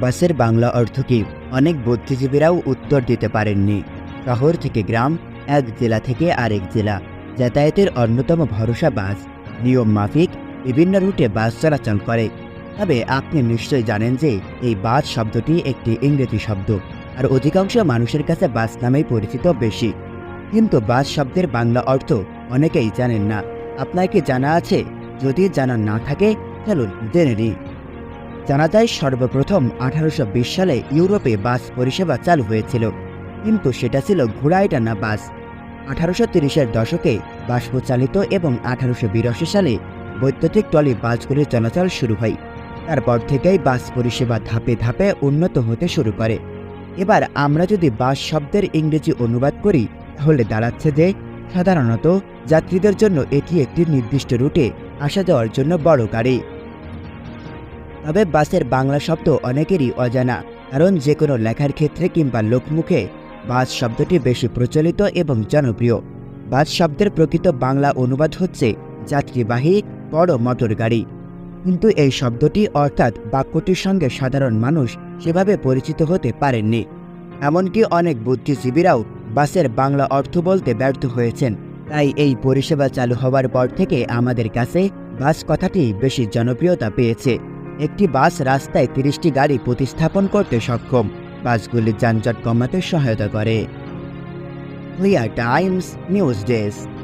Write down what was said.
বাসের বাংলা অর্থ কি? অনেক বুদ্ধিজীবীরাও উত্তর দিতে পারেননি। শহর থেকে গ্রাম, এক জেলা থেকে আরেক জেলা। যাতায়াতের অন্যতম ভরসা বাস। নিয়ম মাফিক, বিভিন্ন রুটে বাস চলাচল করে। তবে আপনি নিশ্চয়ই জানেন যে এই বাস শব্দটি একটি ইংরেজি শব্দ, আর অধিকাংশ মানুষের কাছে বাস নামেই পরিচিত বেশি। কিন্তু বাস শব্দের বাংলা অর্থ অনেকেই জানেন না। আপনার কি জানা আছে? যদি জানা না থাকে, চলুন জেনে নিই। জানা যায় সর্বপ্রথম আঠারোশো বিশ সালে ইউরোপে বাস পরিষেবা চালু হয়েছিল। কিন্তু সেটা ছিল ঘোড়ায় টানা বাস। আঠারোশো তিরিশের দশকে বাষ্পচালিত এবং আঠারোশো বিরাশি সালে বৈদ্যুতিক ট্রলি বাসগুলির চলাচল শুরু হয়। তারপর থেকেই বাস পরিষেবা ধাপে ধাপে উন্নত হতে শুরু করে। এবার আমরা যদি বাস শব্দের ইংরেজি অনুবাদ করি, তাহলে দাঁড়াচ্ছে যে সাধারণত যাত্রীদের জন্য এটি একটি নির্দিষ্ট রুটে আসা যাওয়ার জন্য বড় গাড়ি। তবে বাসের বাংলা শব্দ অনেকেরই অজানা, কারণ যে কোনো লেখার ক্ষেত্রে কিংবা লোকমুখে বাস শব্দটি বেশি প্রচলিত এবং জনপ্রিয়। বাস শব্দের প্রকৃত বাংলা অনুবাদ হচ্ছে, যাত্রীবাহী বড় মোটর গাড়ি কিন্তু এই শব্দটি অর্থাৎ বাক্যটির সঙ্গে সাধারণ মানুষ সেভাবে পরিচিত হতে পারেননি। এমনকি অনেক বুদ্ধিজীবীরাও বাসের বাংলা অর্থ বলতে ব্যর্থ হয়েছেন। তাই এই পরিষেবা চালু হওয়ার পর থেকে আমাদের কাছে বাস কথাটি বেশি জনপ্রিয়তা পেয়েছে। একটি বাস রাস্তায় তিরিশটি গাড়ি প্রতিস্থাপন করতে সক্ষম। বাসগুলি যানজট কমাতে সহায়তা করে। Times, news desk.